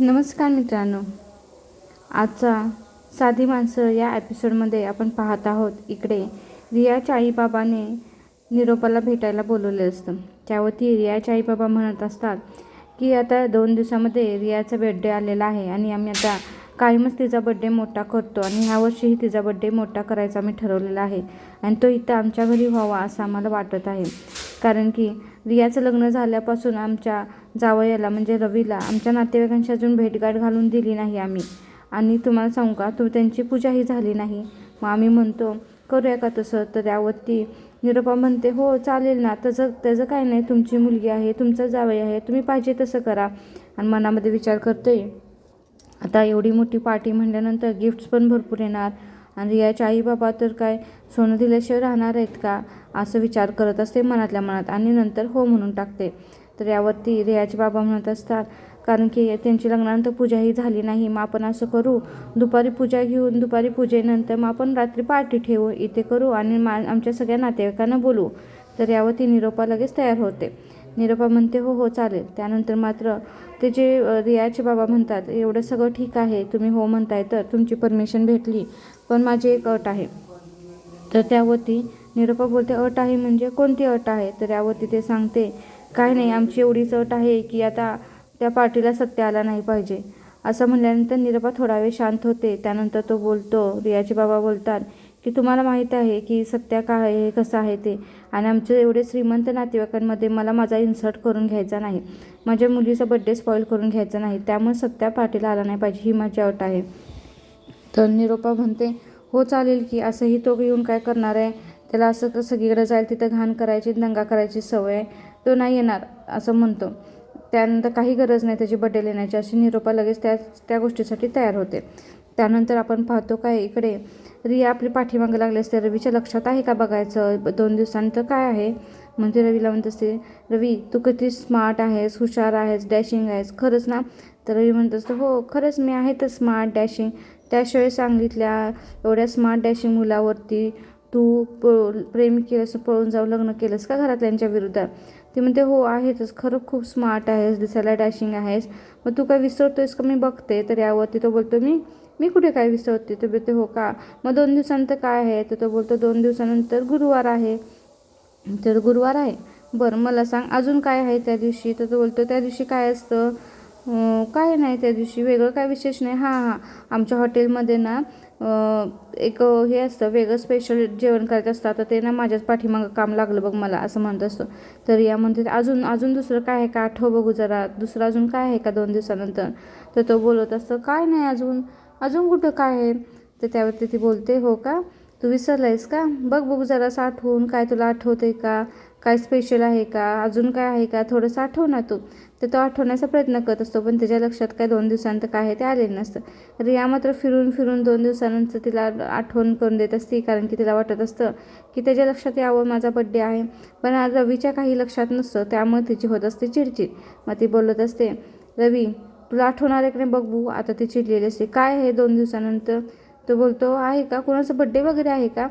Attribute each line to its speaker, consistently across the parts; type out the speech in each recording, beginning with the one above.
Speaker 1: नमस्कार मित्रांनो. आजचा साधी माणसं या एपिसोडमध्ये आपण पाहत आहोत इकडे रियाच्या आईबाबाने निरोपाला भेटायला बोलवलं असतं. त्यावरती रियाच्या आईबाबा म्हणत असतात की आता दोन दिवसामध्ये रियाचा बड्डे आलेला आहे आणि आम्ही आता कायमच तिचा बड्डे मोठा करतो आणि ह्या वर्षीही तिचा बड्डे मोठा करायचा आम्ही ठरवलेला आहे. आणि तो इथं आमच्या घरी व्हावा असं आम्हाला वाटत आहे. कारण की रियाचं लग्न झाल्यापासून आमच्या जावयाला म्हणजे रवीला आमच्या नातेवाईकांशी अजून भेटगाठ घालून दिली नाही आम्ही. आणि तुम्हाला सांगू का तू त्यांची पूजाही झाली नाही. मग आम्ही म्हणतो करूया का तसं? तर त्यावरती निरोपा म्हणते हो चालेल ना तसं त्याचं काय नाही तुमची मुलगी आहे तुमचा जावई आहे तुम्ही पाहिजे तसं करा. आणि मनामध्ये विचार करते आता एवढी मोठी पार्टी म्हणल्यानंतर गिफ्ट्स पण भरपूर येणार. आणि रियाच्या आई बाबा तर काय सोनं दिल्याशिवाय राहणार आहेत का? असं विचार करत असते मनातल्या मनात. आणि नंतर हो म्हणून टाकते. तर यावरती रियाचे बाबा म्हणत असतात कारण की त्यांची लग्नानंतर पूजाही झाली नाही मग आपण असं करू. दुपारी पूजा घेऊन दुपारी पूजेनंतर मग आपण रात्री पार्टी ठेवू इथे करू आणि मा आमच्या सगळ्या नातेवाईकांना बोलू. तर यावरती निरोपा लगेच तयार होते. निरोपा म्हणते हो हो चालेल. त्यानंतर मात्र ते जे रियाचे बाबा म्हणतात एवढं सगळं ठीक आहे तुम्ही हो म्हणताय तर तुमची परमिशन भेटली पण माझी एक अट आहे. तर त्यावरती निरोपा बोलते अट आहे म्हणजे कोणती अट आहे? तर यावरती ते सांगते काय नाही आमची एवढीच अट आहे की आता त्या पार्टीला सत्य आला नाही पाहिजे. असं म्हणल्यानंतर निरोपा थोडा वेळ शांत होते. त्यानंतर तो बोलतो रियाचे बाबा बोलतात की तुम्हाला माहीत आहे की सत्य काय आहे कसं आहे ते? आणि आमचे एवढे श्रीमंत नातेवाईकांमध्ये मला माझा इन्सर्ट करून घ्यायचा नाही. माझ्या मुलीचा बड्डे स्पॉईल करून घ्यायचा नाही. त्यामुळे सत्या पार्टीला आला नाही पाहिजे ही माझी अट आहे. तर निरोपा म्हणते हो चालेल की असंही तो येऊन काय करणार आहे? त्याला असं सगळीकडे जाईल तिथं घाण करायची दंगा करायची सवय आहे. तो नाही येणार असं म्हणतो. त्यानंतर काही गरज नाही त्याची बड्डे लिहिण्याची अशी निरोपा लगेच त्या त्या गोष्टीसाठी तयार होते. त्यानंतर आपण पाहतो काय इकडे रिया आपली पाठीमागे लागली असते. रवीच्या लक्षात आहे का बघायचं? दोन दिवसानंतर काय आहे? म्हणजे रवीला म्हणत असते रवी तू किती स्मार्ट आहेस हुशार आहेस डॅशिंग आहेस. खरंच ना? तर रवी म्हणत असतो हो खरंच मी आहे तर स्मार्ट डॅशिंग त्याशिवाय सांगितल्या एवढ्या स्मार्ट डॅशिंग मुलावरती तू प प्रेम केलंस पळून जाऊ लग्न केलंस का घरातल्यांच्या विरुद्ध? ती म्हणते हो आहेतच. खरं खूप स्मार्ट आहेस दिसायला डॅशिंग आहेस. मग तू काय विसरतोयस का? मी बघते. तर यावरती तो बोलतो मी मी कुठे काय विसरते तो बोलते हो का? मग दोन दिवसानंतर काय आहे? तर तो बोलतो दोन दिवसानंतर गुरुवार आहे. तर गुरुवार आहे. बरं मला सांग अजून काय आहे त्या दिवशी? तर तो बोलतो त्या दिवशी काय असतं? काय नाही त्या दिवशी वेगळं काय विशेष नाही. हां हां. आमच्या हॉटेलमध्ये ना एक हे असतं वेगळं स्पेशल जेवण करत असतं. आता ते ना माझ्याच पाठीमागं काम लागलं बघ मला असं म्हणत असतो. तर या म्हणते अजून अजून दुसरं काय आहे का? आठव बघू जरा. दुसरं अजून काय आहे का दोन दिवसानंतर? तर तो बोलत असतो काय नाही अजून अजून कुठं काय आहे? तर त्यावरती ती बोलते हो का? तू विसरलायस का? बघ बघू जरासं आठवून काय तुला आठवते का? काय स्पेशल आहे का? अजून काय आहे का? थोडंसं आठव ना तू. तर तो आठवण्याचा प्रयत्न करत असतो पण त्याच्या लक्षात काय दोन दिवसानंतर काय आहे ते आलेलं नसतं. रिया मात्र फिरून फिरून दोन दिवसानंतर तिला आठवण करून देत असते कारण की तिला वाटत असतं की त्याच्या लक्षात यावं माझा बड्डे आहे. पण आज रवीच्या काही लक्षात नसतं त्यामुळे तिची होत असते चिडचिड. मग ती बोलत असते रवी तुला आठवणार आहे की नाही? बघ बघू आता ती चिडलेली असते. काय आहे दोन दिवसानंतर? तो बोलतो आहे का? कोणाचा बड्डे वगैरे आहे का?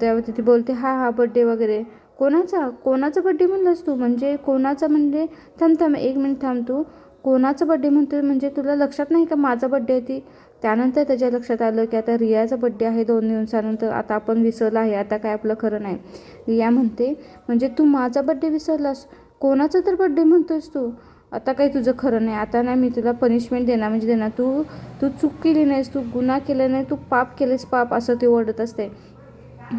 Speaker 1: त्यावरती ती बोलते हा हा बड्डे वगैरे. कोणाचा? कोणाचा बड्डे म्हणलास तू? म्हणजे कोणाचा म्हणजे थांब थांब एक मिनिट थांब तू. कोणाचा बड्डे म्हणतो म्हणजे तुला लक्षात नाही का माझा बड्डे आहे ती? त्यानंतर त्याच्या लक्षात आलं की आता रियाचा बड्डे आहे दोन दिवसानंतर. आता आपण विसरला आहे. आता काय आपलं खरं नाही. रिया म्हणते म्हणजे तू माझा बड्डे विसरलास? कोणाचा तर बड्डे म्हणतोस तू? आता काही तुझं खरं नाही आता नाही मी तुला पनिशमेंट देणार म्हणजे देणार. तू तू चूक केली नाहीस तू गुन्हा केला नाही तू पाप केलेस पाप असं ते ओरडत असते.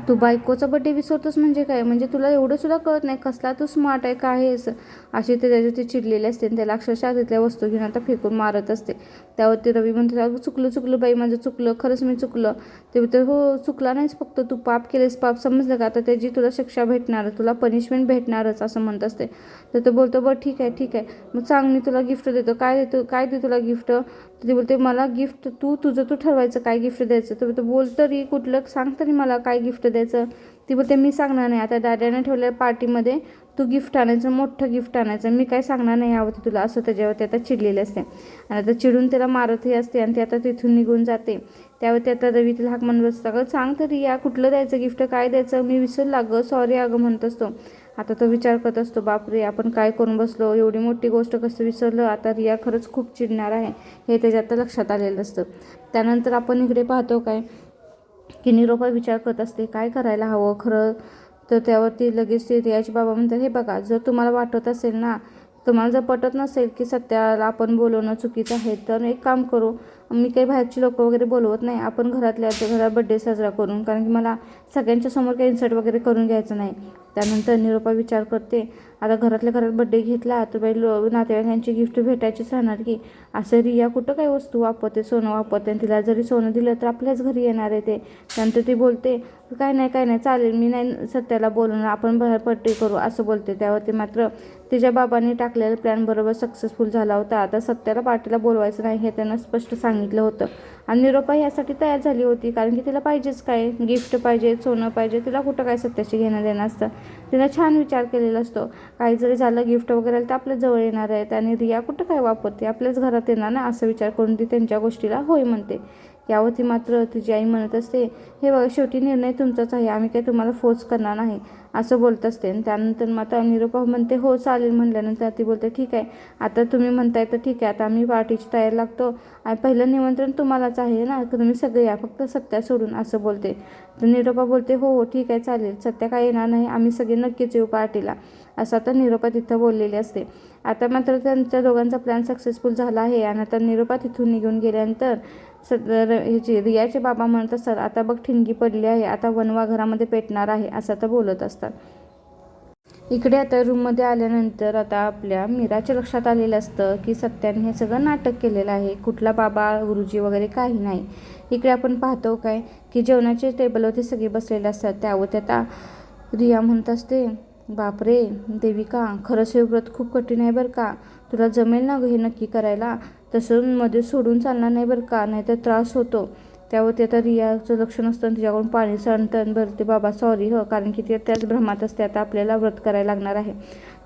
Speaker 1: तू बायकोचा बड्डे विसरतोस म्हणजे काय? म्हणजे तुला एवढं सुद्धा कळत नाही कसला तू स्मार्ट आहे काय आहेस अशी ते त्याच्यावरती चिडलेले असते आणि त्याला अक्षरशः तिथल्या वस्तू घेऊन आता फेकून मारत असते. त्यावरती रवी म्हणतो अगं चुकलं चुकलं बाई माझं चुकलं खरंच मी चुकलं. ते म्हणते हो चुकला नाहीस फक्त तू पाप केलेस पाप समजलं का? आता त्याची तुला शिक्षा भेटणार तुला पनिशमेंट भेटणारच असं म्हणत असते. तर तो बोलतो बरं ठीक आहे ठीक आहे. मग सांग मी तुला गिफ्ट देतो. काय देतो काय दे तुला गिफ्ट तर ती बोलते मला गिफ्ट तू तुझं तू ठरवायचं काय गिफ्ट द्यायचं? तर बोल तरी कुठलं सांग तरी मला काय गिफ्ट गिफ्ट द्यायचं. ती बोलते मी सांगणार नाही. आता दादाने ठेवलेल्या पार्टीमध्ये. तू गिफ्ट आणायचं मोठं गिफ्ट आणायचं. मी काय सांगणार नाही यावरती तुला. असं त्याच्यावरती आता चिडलेली असते. आणि आता चिडून त्याला मारतही असते आणि ती आता तिथून निघून जाते. त्यावरती आता रवी तिला हाक म्हणत असतं. अगं सांग तरी या कुठलं द्यायचं गिफ्ट काय द्यायचं? मी विसरला अगं. सॉरी अगं म्हणत असतो. आता तो विचार करत असतो बापरे आपण काय करून बसलो? एवढी मोठी गोष्ट कसं विसरलं? आता रिया खरंच खूप चिडणार आहे. हे त्याच्या आता लक्षात आलेलं असतं. त्यानंतर आपण इकडे पाहतो काय? की निरोपा विचार करत असते काय करायला हवं खरं? तर त्यावरती लगेच ते रियाज बाबा म्हणतात हे बघा जर तुम्हाला वाटत असेल ना तुम्हाला जर पटत नसेल की सत्याला आपण बोलवणं चुकीचं आहे तर एक काम करू मी काही बाहेरची लोक वगैरे बोलवत नाही आपण घरातल्या घरात बड्डे साजरा करून कारण की मला सगळ्यांच्या समोर काही इन्सर्ट वगैरे करून घ्यायचं नाही. त्यानंतर निरोपा विचार करते आता घरातल्या घरात बड्डे घेतला तर बाई नातेवाईकांची गिफ्ट भेटायचीच राहणार की असं रिया कुठं काय वस्तू वापरते सोनं वापरते आणि तिला जरी सोनं दिलं तर आपल्याच घरी येणार आहे ते. त्यानंतर ती बोलते काय नाही काय नाही चालेल मी नाही सत्याला बोलून आपण बाहेर पट्टी करू असं बोलते. त्यावरती मात्र तिच्या बाबांनी टाकलेला प्लॅन बरोबर सक्सेसफुल झाला होता. आता सत्याला पार्टीला बोलवायचं नाही हे त्यांना स्पष्ट सांगितलं होतं. आणि निरोपा यासाठी तयार झाली होती कारण की तिला पाहिजेच काय? गिफ्ट पाहिजे सोनं पाहिजे तिला कुठं काय सत्याशी घेणं देणं असतं? तिला छान विचार केलेला असतो. काही जरी झालं गिफ्ट वगैरे आलं तर आपल्या जवळ येणार आहेत. आणि रिया कुठं काय वापरते? आपल्याच घरात येणार ना असा विचार करून ती त्यांच्या गोष्टीला होय म्हणते. यावरती मात्र तिची आई म्हणत असते हे बघा शेवटी निर्णय तुमचाच आहे. आम्ही काही तुम्हाला फोर्स करणार नाही. असं बोलत असते. आणि त्यानंतर माता निरुपा म्हणते हो चालेल. म्हणल्यानंतर ती बोलते ठीक आहे. आता तुम्ही म्हणताय तर ठीक आहे. आता आम्ही पार्टीची तयारी लागतो. आणि पहिलं निमंत्रण तुम्हालाच आहे ना? तुम्ही सगळे या. फक्त सत्या सोडून असं बोलते. तर निरोपा बोलते हो हो ठीक आहे चालेल. सत्या काय येणार नाही. आम्ही सगळे नक्कीच येऊ पार्टीला. असं आता निरोपा तिथं बोललेली असते. आता मात्र त्यांच्या दोघांचा प्लॅन सक्सेसफुल झाला आहे. आणि आता निरोपा तिथून निघून गेल्यानंतर सदर ह्याची रियाचे बाबा म्हणत असतात आता बघ ठिणगी पडली आहे आता वनवा घरामध्ये पेटणार आहे असं आता बोलत असतात. इकडे आता रूममध्ये आल्यानंतर आता आपल्या मीराच्या लक्षात आलेलं असतं की सत्याने हे सगळं नाटक केलेलं आहे. कुठला बाबा गुरुजी वगैरे काही नाही. इकडे आपण पाहतो काय की जेवणाचे टेबलवरती सगळे बसलेले असतात. त्यावर आता रिया म्हणत असते बापरे देविका खरंच हे व्रत खूप कठीण आहे बरं का. तुला जमेल ना गं हे नक्की करायला? तसं मध्ये सोडून चालणार नाही बरं का नाहीतर त्रास होतो. त्यावरती आता रियाचं लक्ष नसतं आणि तिच्याकडून पाणी सांडतं बरं ते बाबा सॉरी हो कारण की ते त्याच भ्रमात असते. आता आपल्याला व्रत करायला लागणार आहे.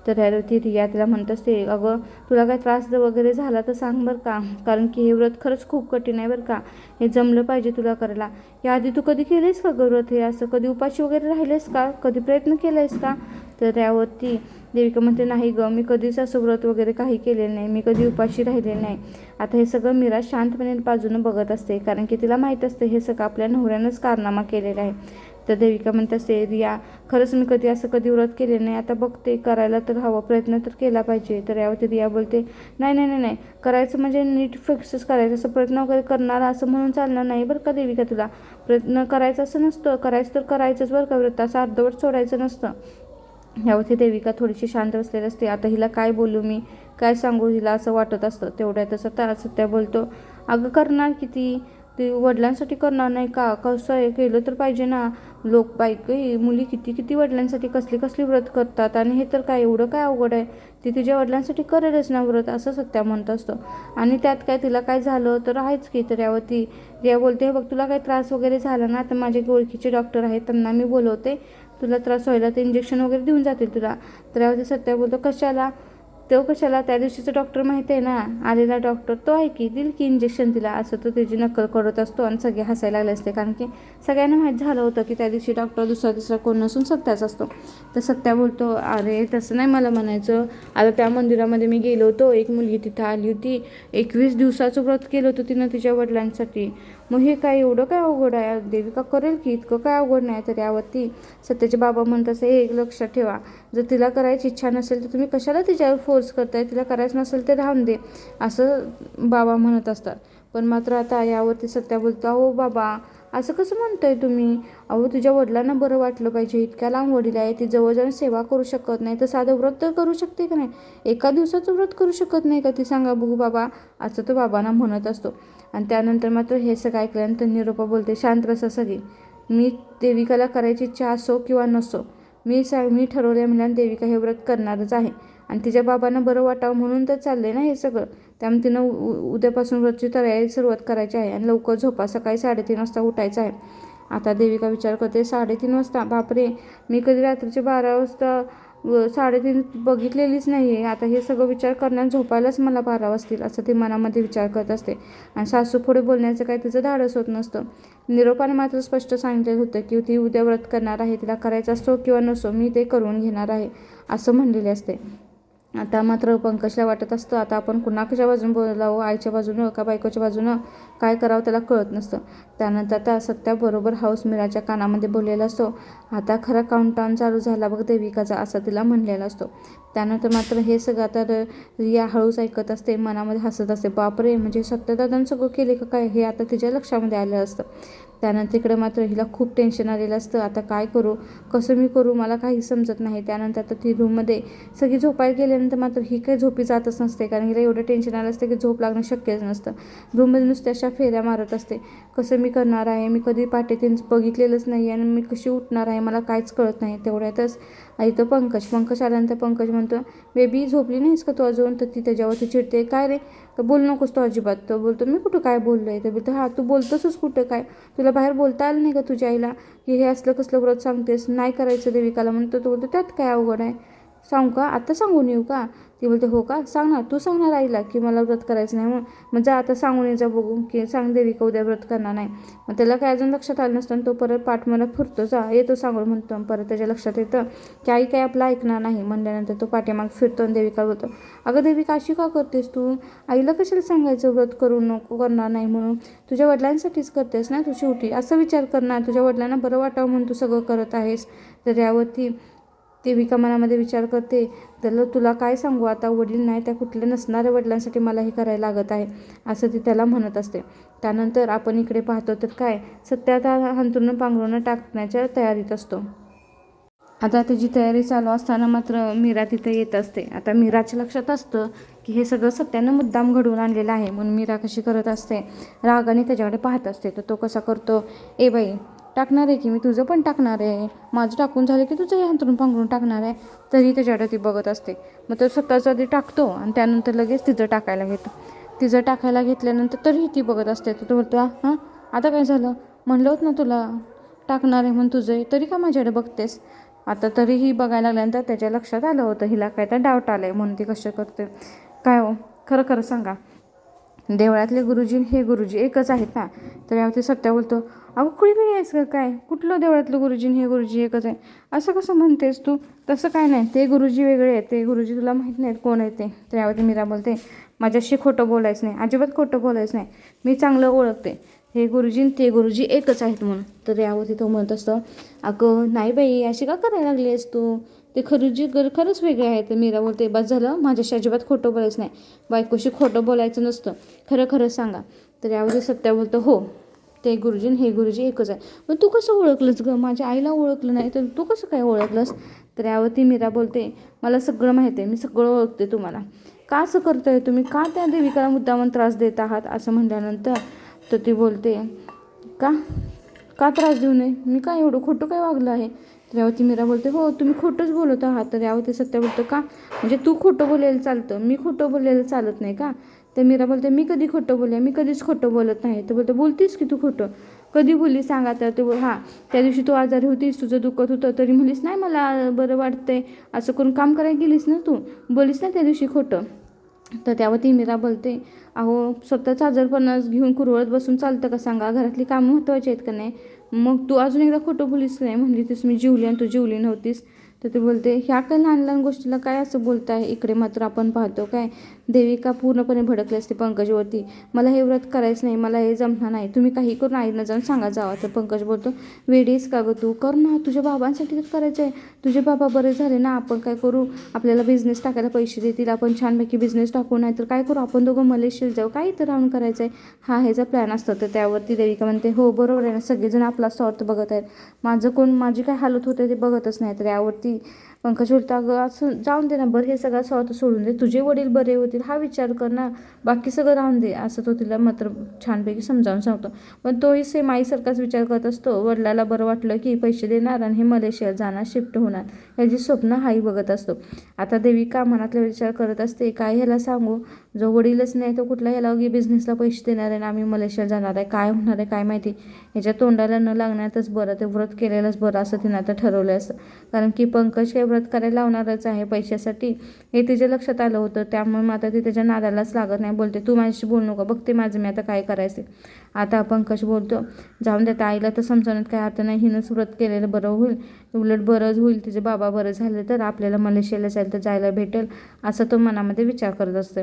Speaker 1: तर त्यावरती रिया तिला म्हणत असते अगं तुला काय त्रास जर वगैरे झाला तर सांग बरं का कारण की हे व्रत खरंच खूप कठीण आहे बरं का. हे जमलं पाहिजे तुला करायला. याआधी तू कधी केलेस का गं व्रत? हे असं कधी उपाशी वगैरे राहिलेस का? कधी प्रयत्न केलायस का? तर त्यावरती देविका म्हणते नाही गं मी कधीच असं व्रत वगैरे काही केलेलं नाही. मी कधी उपाशी राहिले नाही. आता हे सगळं मीरा शांतपणे बाजूनं बघत असते. कारण की तिला माहीत असते हे सगळं आपल्या नवऱ्यानंच कारनामा केलेला आहे. तर देविका म्हणत असते रिया खरंच मी कधी असं कधी व्रत केले नाही. आता बघते करायला तर हवं प्रयत्न तर केला पाहिजे. तर यावरती रिया बोलते नाही नाही नाही नाही. करायचं म्हणजे नीट फिक्सच करायचं. असं प्रयत्न वगैरे करणार असं म्हणून चालणार नाही बरं का देविका तुला. प्रयत्न करायचं असं नसतं. करायचं तर करायचंच बरं का व्रत. असं अर्धवट सोडायचं नसतं. यावरती देविका थोडीशी शांत बसलेली असते. आता हिला काय बोलू मी? काय सांगू हिला असं वाटत असतं. तेवढ्यातच आता सत्या बोलतो अगं करणार किती ते? वडिलांसाठी करणार नाही का? कसं आहे? केलं तर पाहिजे ना. लोक बाईक मुली किती किती वडिलांसाठी कसली कसली व्रत करतात आणि हे तर काय? एवढं काय अवघड आहे? ती तिच्या वडिलांसाठी करेलच ना व्रत असं सत्या म्हणत असतो. आणि त्यात काय तिला काय झालं तर आहेच की तर यावरती. या बोलते हे बघ तुला काय त्रास वगैरे झाला ना? तर माझे ओळखीचे डॉक्टर आहेत त्यांना मी बोलवते. तुला त्रास व्हायला तर इंजेक्शन वगैरे देऊन जातील तुला. तर सत्या बोलतो कशाला? तो कशाला? त्या दिवशीचा डॉक्टर माहिती आहे ना? आलेला डॉक्टर तो आहे की दिल की इंजेक्शन दिला असं तो त्याची नक्कल करत असतो आणि सगळे हसायला लागले असते. कारण की सगळ्यांना माहीत झालं होतं की त्या दिवशी डॉक्टर दुसरा दुसरा कोण नसून सत्याच असतो. तर सत्या बोलतो अरे तसं नाही मला म्हणायचं. आता त्या मंदिरामध्ये मी गेलो होतो. एक मुलगी तिथं आली होती. एकवीस दिवसाचं व्रत केलं होतं तिनं तिच्या वडिलांसाठी. मग हे काय एवढं काय अवघड आहे? देविका करेल की इतकं काय अवघड नाही तर यावरती सत्याचे बाबा म्हणत असे हे एक लक्षात ठेवा. जर तिला करायची इच्छा नसेल तर तुम्ही कशाला तिच्यावर फोर्स करताय? तिला करायचं नसेल तर राहून दे असं बाबा म्हणत असतात. पण मात्र आता यावरती सत्या बोलतो अहो बाबा असं कसं म्हणताय तुम्ही? अहो तुझ्या वडिलांना बरं वाटलं पाहिजे. इतक्या लांब वडील आहे ती जवळ जाऊन सेवा करू शकत नाही. तर साधं व्रत तर करू शकते का नाही? एका दिवसाचं व्रत करू शकत नाही का? ती सांगा बघू बाबा असं तो बाबांना म्हणत असतो. आणि त्यानंतर मात्र हे सगळं ऐकल्यानंतर निरोपा बोलते शांत बसा सगळी. मी देविकाला करायची इच्छा असो किंवा नसो मी सा मी ठरवले म्हणल्यानं देविका हे व्रत करणारच आहे. आणि तिच्या बाबांना बरं वाटावं म्हणून तर चाललंय ना हे सगळं. त्यामुळे तिनं उ उद्यापासून व्रतची तयारी सुरुवात करायची आहे आणि लवकर झोपा. सकाळी साडेतीन वाजता उठायचं आहे. आता देविका विचार करते साडेतीन वाजता? बापरे! मी कधी रात्रीचे बारा वाजता साडेतीन बघितलेलीच नाही आहे आता हे सगळं विचार करण्यात झोपायलाच मला बारा वाजतील असं ती मनामध्ये विचार करत असते. आणि सासू पुढे बोलण्याचं काही तिचं धाडस होत नसतं. निरोपाने मात्र स्पष्ट सांगितलेलं होतं की ती उद्या व्रत करणार आहे तिला करायचं असो किंवा नसो मी ते करून घेणार आहे असं म्हणलेले असते. आता मात्र पंकजला वाटत असतं आता आपण कुणाच्या बाजून बोलावं आईच्या बाजूनं का बायकोच्या बाजूनं काय करावं त्याला कळत नसतं. त्यानंतर त्या सत्याबरोबर हाऊस मिराच्या कानामध्ये बोललेला असतो आता खरा काउंटाऊन चालू झाला बघ देविकाचा असं तिला म्हणलेला असतो. त्यानंतर मात्र हे सगळं आता रिया हळूच ऐकत असते मनामध्ये हसत असते. बापरे म्हणजे सत्यदादानं सगळं केले का काय हे आता तिच्या लक्षामध्ये आलं असतं. त्यानंतर इकडे मात्र हिला खूप टेन्शन आलेलं असतं. आता काय करू? कसं मी करू? मला काही समजत नाही. त्यानंतर आता ती रूममध्ये सगळी झोपायला गेल्यानंतर मात्र ही काही झोपी जातच नसते. कारण हिला एवढं टेन्शन आलं असतं की झोप लागणं शक्यच नसतं. रूममध्ये नुसत्या अशा फेऱ्या मारत असते. कसं मी करणार आहे? मी कधी पाठी तीन बघितलेलंच नाही आणि मी कशी उठणार आहे? मला काहीच कळत नाही. तेवढ्यातच आई तो पंकज पंकज आल्यानंतर पंकज म्हणतो बेबी झोपली नाहीस का तू अजून? तर ती त्याच्यावरती चिडते काय रे? तर बोल नकोस तो अजिबात. तो बोलतो मी कुठं काय बोललो आहे तर बोलतो हां तू बोलतोसच कुठं काय? तुला बाहेर बोलता आलं नाही का तुझ्या आईला? की हे असलं कसलं व्रत सांगतेस? नाही करायचं देविकाला? म्हणतो तो बोलतो त्यात काय अवघड आहे? सांगू का? आता सांगून येऊ का? ती बोलते हो का? सांग ना. तू सांगणार आईला की मला व्रत करायचं नाही म्हणून. मग जा आता सांगून ये जा बघू. की सांग देवी का उद्या व्रत करणार नाही. मग त्याला काय अजून लक्षात आलं नसतं आणि तो परत पाठ मला फिरतो. जा येतो सांगून म्हणतो. परत त्याच्या लक्षात येतं की आई काय आपलं ऐकणार नाही. म्हणल्यानंतर तो पाठीमाग फिरतो आणि देविका बोलतो अगं देविका अशी का करतेस तू? आईला कशाला सांगायचं व्रत करू नको करणार नाही म्हणून? तुझ्या वडिलांसाठीच करतेस ना तू शेवटी? असं विचार करणार. तुझ्या वडिलांना बरं वाटावं म्हणून तू सगळं करत आहेस. तर यावरती देविका मनामध्ये विचार करते त्याला तुला काय सांगू? आता वडील नाही त्या कुठल्या नसणाऱ्या वडिलांसाठी मला हे करायला लागत आहे असं ती त्याला म्हणत असते. त्यानंतर आपण इकडे पाहतो तर काय सत्यात हंतरून पांघरून टाकण्याच्या तयारीत असतो. आता त्याची तयारी चालू असताना मात्र मीरा तिथे येत असते. आता मीराच्या लक्षात असतं की हे सगळं सत्यानं मुद्दाम घडवून आणलेलं आहे म्हणून मीरा कशी करत असते रागाने त्याच्याकडे पाहत असते. तर तो कसा करतो ए बाई टाकणार आहे की मी? तुझं पण टाकणार आहे. माझं टाकून झालं की तुझंही अंतरून पांघरून टाकणार आहे. तरी त्याच्याकडे ती बघत असते. मग तो स्वतःचा आधी टाकतो आणि त्यानंतर लगेच तिचं टाकायला घेतो. तिचं टाकायला घेतल्यानंतर तरीही ती बघत असते. तर तो बोलतो हां? आता काय झालं? म्हणलं होत ना तुला टाकणार आहे म्हणून तुझं तरी का माझ्याकडे बघतेस? आता तरीही बघायला लागल्यानंतर त्याच्या लक्षात आलं होतं. हिला काय तर डाऊट आलं आहे म्हणून ती कशा करते? काय हो? खरं खरं सांगा. देवळातले गुरुजी हे गुरुजी एकच आहेत ना? तर यावरती सत्या बोलतो अगं कुणी आहेस का काय? कुठलं देवळातलं गुरुजी हे गुरुजी एकच आहे? असं कसं म्हणतेस तू? तसं काय नाही. ते गुरुजी वेगळे आहेत. ते गुरुजी तुला माहीत नाहीत कोण आहे ते. तर यावरती मीरा बोलते माझ्याशी खोटं बोलायचं नाही. अजिबात खोटं बोलायचं नाही. मी चांगलं ओळखते. हे गुरुजी ते गुरुजी एकच आहेत म्हणून. तर यावरती तो म्हणत असतो अगं नाही बाई अशी का करायला लागली आहेस तू? ते खरुजी गर खरंच वेगळे आहेत. मीरा बोलते बस झालं. माझ्याशी अजिबात खोटं बोलायचं नाही. बायकोशी खोटं बोलायचं नसतं. खरं खरं सांगा. तर यावरती सत्या बोलतो हो. ते गुरुजी आणि हे गुरुजी एकच आहे. मग तू कसं ओळखलंस गं? माझ्या आईला ओळखलं नाही तर तू कसं काय ओळखलंस? तर यावरती मीरा बोलते मला सगळं माहिती आहे मी सगळं ओळखते तुम्हाला. का असं करताय तुम्ही? का त्या देविकाला मुद्दामून त्रास देत आहात? असं म्हटल्यानंतर तर ती बोलते का? का त्रास देऊ नये? मी काय एवढं खोटं काय वागलं आहे? तर यावरती मीरा बोलते हो तुम्ही खोटंच बोलत आहात. तर यावरती सत्य बोलतं का? म्हणजे तू खोटं बोलायला चालतं मी खोटं बोलायला चालत नाही का? तर मीरा बोलते मी कधी खोटं बोलले? मी कधीच खोटं बोलत नाही. तर बोलतो बोलतीस की तू खोटं? कधी बोलली सांगा तर. तू हां त्या दिवशी तू आजारी होतीस तुझं दुखत होतं. तरी म्हणलीस नाही मला बरं वाटतंय. असं करून काम करायला गेलीस ना तू? बोलीस ना त्या दिवशी खोटं. तर त्यावरती मीरा बोलते अहो स्वतःच आजारपणास घेऊन कुरवळत बसून चालतं का सांगा? घरातली कामं महत्त्वाची आहेत का नाही? मग तू अजून एकदा खोटं बोलीस नाही? म्हणली तीस मी जिवली आणि तू जिवली नव्हतीस. तर ते बोलते ह्या काय लहान लहान गोष्टीला काय असं बोलताय? इकडे मात्र आपण पाहतो काय? देविका पूर्णपणे भडकली असते पंकजवरती. मला हे व्रत करायचं नाही मला हे जमणार नाही. तुम्ही काही करून आईनं जाऊन सांगा जावा. तर पंकज बोलतो वेडीस का गं तू? कर ना तुझ्या बाबांसाठी तर करायचं आहे तुझे बाबा बरे झाले ना आपण काय करू? आपल्याला बिझनेस टाकायला पैसे देतील आपण छानपैकी बिझनेस टाकू नाही तर काय करू? आपण दोघं मलेशियाला जाऊ. काही तर राहून करायचं आहे हा ह्याचा प्लॅन असतो तर त्यावरती देविका म्हणते हो बरोबर आहे ना सगळेजण आपला स्वार्थ बघत आहेत. माझं कोण माझी काय हालत होते ते बघतच नाही तर यावरती पंकज बोलता अगं असं जाऊन दे ना बरं हे सगळं स्वतः सोडून दे. तुझे वडील बरे होतील हा विचार कर ना. बाकी सगळं राहून दे. असं तो तिला मात्र छानपैकी समजावून सांगतो. पण तोही सेम आईसारखाच विचार करत असतो. वडिलाला बरं वाटलं की पैसे देणार आणि हे मलेशियात जाणार शिफ्ट होणार. ह्याची स्वप्न हाही बघत असतो. आता देविका मनातला विचार करत असते काय ह्याला सांगू? जो वडीलच नाही तो कुठला ह्याला बिझनेसला पैसे देणार आहे ना आम्ही मलेशियाला जाणार आहे. काय होणार आहे काय माहिती? ह्याच्या तोंडाला न लागण्यातच बरं ते व्रत केलेलंच बरं असं तिनं आता ठरवलं असं. कारण की पंकज काय व्रत करायला लावणारच आहे पैशासाठी. हे तिच्या लक्षात आलं होतं. त्यामुळे मग आता ती त्याच्या नादालाच लागत नाही. बोलते तू माझ्याशी बोलू नको. बघते माझं मी आता काय करायचं आता पंकज बोलतो? जाऊन देता. आईला तर समजवण्यात काय अर्थ नाही. हिनंच व्रत केलेलं बरं होईल. उलट बरंच होईल. तिचे बाबा बरं झालं तर आपल्याला मलेशियाला जायला तर जायला भेटेल असं तो मनामध्ये विचार करत असते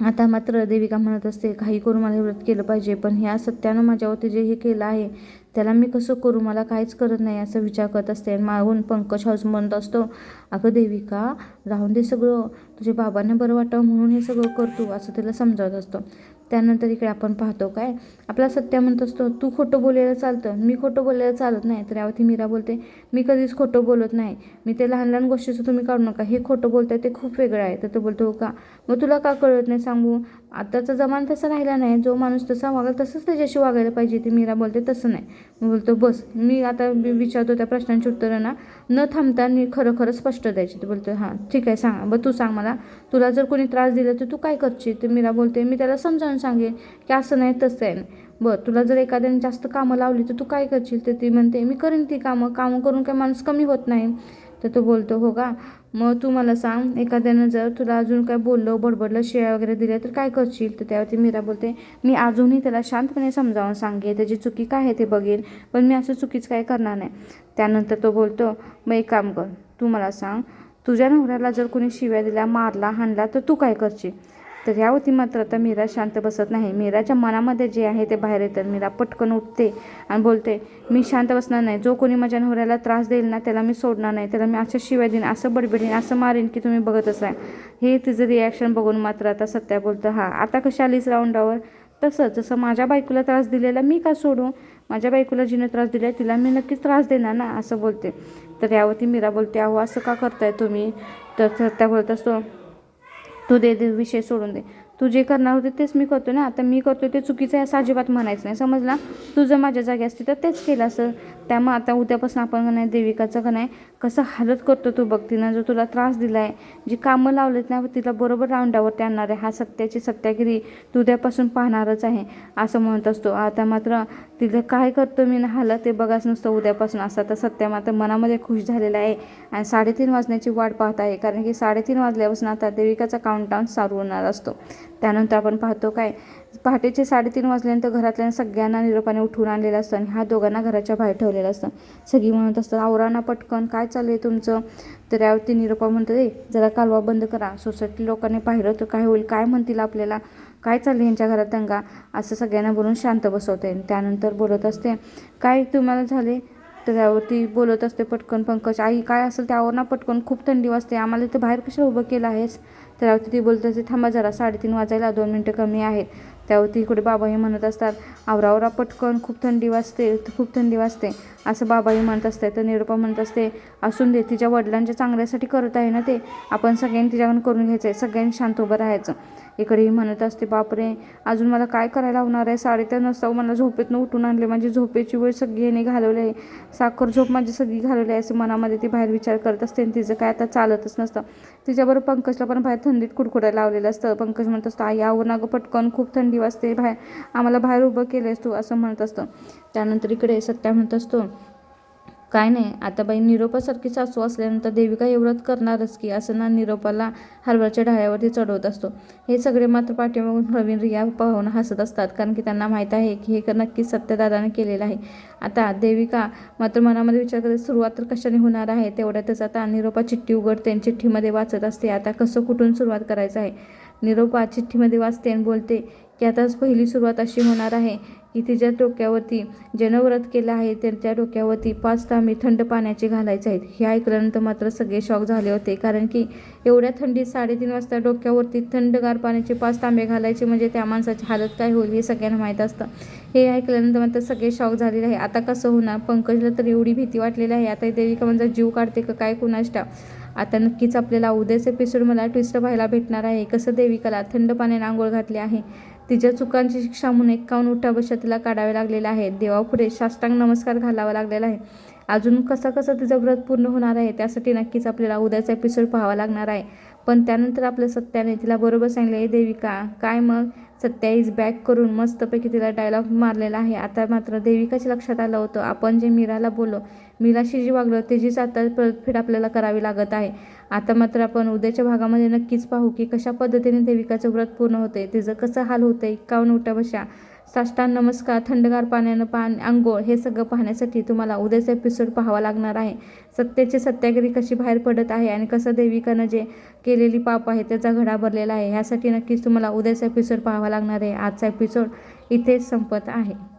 Speaker 1: आता मात्र देविका म्हणत असते काही करून मला व्रत केलं पाहिजे. पण ह्या सत्यानं माझ्यावरती जे हे केलं आहे त्याला मी कसं करू? मला काहीच करत नाही असं विचार करत असते. आणि मागून पंकज हाऊस म्हणत असतो अगं देविका राहून दे सगळं. तुझ्या बाबांना बरं वाटावं म्हणून हे सगळं करतो असं तिला समजावत असतो. त्यानंतर इकडे आपण पाहतो काय? आपला सत्या म्हणत असतो तू खोटं बोलायला चालतं. मी खोटं बोलायला चालत नाही तर यावरती मीरा बोलते मी कधीच खोटं बोलत नाही. मी ते लहान लहान गोष्टीचं तुम्ही काढू नका. हे खोटं बोलताय ते खूप वेगळं आहे. तर तो बोलतो हो का? मग तुला का कळत नाही? सांगू. आताचा जमाना तसा राहिला नाही. जो माणूस तसा वागेल तसंच त्याच्याशी वागायला पाहिजे. ते मीरा बोलते तसं नाही. मग बोलतो बस. मी आता विचारतो त्या प्रश्नांची उत्तरं ना. न थांबता मी खरं खरं स्पष्ट द्यायची. ते बोलतो हां ठीक आहे सांग. बरं तू सांग मला. तुला जर कोणी त्रास दिला तर तू काय करशील? तर मीरा बोलते मी त्याला समजावून सांगेन की असं नाही तसं आहे. बरं तुला जर एखाद्याने जास्त कामं लावली तर तू काय करशील? तर ती म्हणते मी करीन ती कामं. कामं करून काय माणूस कमी होत नाही. तर तो बोलतो हो का? मग तू मला सांग एखाद्यानं जर तुला अजून काय बोललं बडबडलं शेळ्या वगैरे दिल्या तर काय करशील? तर त्यावरती मीरा बोलते मी अजूनही त्याला शांतपणे समजावून सांगेल त्याची चुकी काय आहे ते बघेन पण मी असं चुकीचं काय करणार नाही. त्यानंतर तो बोलतो मग एक काम कर तू मला सांग तुझ्या नवऱ्याला जर कोणी शिव्या दिल्या मारला हाणला तर तू काय करशील? तर ह्यावरती मात्र आता मीरा शांत बसत नाही. मीराच्या मनामध्ये जे आहे ते बाहेर येतं. मीरा पटकन उठते आणि बोलते मी शांत बसणार नाही. जो कोणी माझ्या नवऱ्याला त्रास देईल ना त्याला मी सोडणार नाही. त्याला मी असं शिवाय देईन असं बडबडीन असं मारेन की तुम्ही बघतच आहे हे तिचं रिॲक्शन बघून मात्र आता सत्या बोलतं हां आता कशा आलीस राऊंडावर? तसं जसं माझ्या बायकोला त्रास दिलेला मी का सोडू? माझ्या बायकोला जिने त्रास दिला तिला मी नक्कीच त्रास देणार ना असं बोलते. तर यावरती मीरा बोलते अहो असं का करताय तुम्ही? तर सत्या बोलत असतो तू दे दे विषय सोडून दे. तू जे करणार होते तेच मी करतो ना. आता मी करतो ते चुकीचं आहे असं अजिबात म्हणायचं नाही. समजला तू जर माझ्या जागी असते तर तेच केलं असं त्यामुळे आता उद्यापासून आपण नाही देविकाचं का नाही कसं हालत करतो तू बघ. तिनं जो तुला त्रास दिला आहे जी कामं लावलेत ना तिला बरोबर राऊंडावरती आणणार आहे. हा सत्याची सत्यागिरी तू उद्यापासून पाहणारच आहे असं म्हणत असतो. आता मात्र तिथं काय करतो मी ना ते बघाच नुसतं उद्यापासून असं तर सत्या मात्र मनामध्ये खुश झालेला आहे. आणि साडेतीन वाजण्याची वाट पाहत आहे कारण की साडेतीन वाजल्यापासून आता देविकाचा काउंटडाऊन चालू होणार असतो. त्यानंतर आपण पाहतो काय पहाटेचे साडेतीन वाजल्यानंतर घरातल्या सगळ्यांना निरोपाने उठवून आणलेलं असतं आणि ह्या दोघांना घराच्या बाहेर ठेवलेलं असतं. सगळी म्हणत असतात आवराना पटकन काय चाललं आहे तुमचं? तर यावरती निरोपा म्हणतात ए जरा कालवा बंद करा. सोसायटी लोकांनी पाहिलं तर काय होईल काय म्हणतील आपल्याला? काय चाललं यांच्या घरात दंगा? असं सगळ्यांना बोलून शांत बसवते. त्यानंतर बोलत असते काय तुम्हाला झाले तर त्यावरती बोलत असते पटकन पंकज आई काय असेल त्यावर ना पटकन खूप थंडी वाजते. आम्हाला इथं बाहेर कशा उभं केलं आहेस? त्यावरती ती बोलत असते थांबा जरा साडेतीन वाजायला दोन मिनटं कमी आहेत. त्यावरती इकडे बाबाही म्हणत असतात आवरावरा पटकन खूप थंडी वाजते खूप थंडी वाजते. असं बाबाही म्हणत असते तर निरूपा म्हणत असते असून दे तिच्या वडिलांच्या चांगल्यासाठी करत आहे ना ते. आपण सगळ्यांनी तिच्याकडून करून घ्यायचं आहे सगळ्यांनी शांत उभं राहायचं. इकडेही म्हणत असते बापरे अजून मला काय करायला होणार आहे? साडेतीन वाजता मला झोपेतनं उठून आणले. माझी झोपेची वेळ सगळी याने घालवली आहे. साखर झोप माझी सगळी घालवली आहे. असं मनामध्ये ती बाहेर विचार करत असते आणि तिचं काय आता चालतच नसतं. तिच्याबरोबर पंकजला पण बाहेर थंडीत कुडकुडायला लावलेलं असतं. पंकज म्हणत असतं आई आवर ना गं पटकन. खूप थंडी वाजते. बाहेर आम्हाला बाहेर उभं केलं तू असं म्हणत असतं. त्यानंतर इकडे सत्या म्हणत असतो काय नाही. आता बाई निरोपासारखी सासू असल्यानंतर देविका एवढंच करणारच की असं ना निरोपाला हरभराच्या ढाळ्यावरती चढवत असतो. हे सगळे मात्र पाठीमागून रवींद्र रिया पाहून हसत असतात कारण की त्यांना माहीत आहे की हे नक्कीच सत्यदादाने केलेलं आहे. आता देविका मात्र मनामध्ये विचार करते सुरुवात तर कशाने होणार आहे? तेवढ्यातच आता निरोपा चिठ्ठी उघडते आणि चिठ्ठीमध्ये वाचत असते. आता कसं कुठून सुरुवात करायचं आहे? निरोपा चिठ्ठीमध्ये वाचते आणि बोलते की आताच पहिली सुरुवात अशी होणार आहे. की तिच्या डोक्यावरती ज्यानं व्रत केलं आहे त्यांच्या डोक्यावरती पाच तांबे थंड पाण्याचे घालायचे आहेत. हे ऐकल्यानंतर मात्र सगळे शॉक झाले होते कारण की एवढ्या थंडीत साडेतीन वाजता डोक्यावरती थंडगार पाण्याचे पाच तांबे घालायचे म्हणजे त्या माणसाची हालत काय होईल हे सगळ्यांना माहीत असतं. हे ऐकल्यानंतर मात्र सगळे शॉक झालेले आहे. आता कसं होणार? पंकजला तर एवढी भीती वाटलेली आहे. आता देविका म्हणजे जीव काढते का? काय कुणाष्टा आता नक्कीच आपल्याला उद्याच एपिसोड मला ट्विस्ट पाहायला भेटणार आहे. कसं देविकाला थंड पाण्याने आंघोळ घातली आहे? तिच्या चुकांची शिक्षा म्हणून एकावन्न उठा तिला काढावे लागलेले आहे देवापुढे साष्टांग नमस्कार घालावा लागलेला आहे. अजून कसं कसं तिचं व्रत पूर्ण होणार आहे त्यासाठी नक्कीच आपल्याला उद्याचा एपिसोड पाहावा लागणार आहे. पण त्यानंतर आपलं सत्याने तिला बरोबर सांगले हे देविका काय मग? सत्या इज बॅक करून मस्तपैकी तिला डायलॉग मारलेला आहे. आता मात्र देविकाच्या लक्षात आलं होतं. आपण जे मीराला बोललो मिलाशी जी वागलं त्याचीच आता परतफेड आपल्याला करावी लागत आहे. आता मात्र आपण उद्याच्या भागामध्ये नक्कीच पाहू की कशा पद्धतीने देविकाचं व्रत पूर्ण होते तिचं कसं हाल होतं काऊन उठ्या बशा? साष्टांग नमस्कार थंडगार पाण्यानं पान आंघोळ हे सगळं पाहण्यासाठी तुम्हाला उद्याचा एपिसोड पाहावा लागणार आहे. सत्याची सत्यागिरी कशी बाहेर पडत आहे आणि कसं देविकानं जे केलेली पाप आहे त्याचा घडा भरलेला आहे ह्यासाठी नक्कीच तुम्हाला उद्याचा एपिसोड पाहावा लागणार आहे. आजचा एपिसोड इथेच संपत आहे.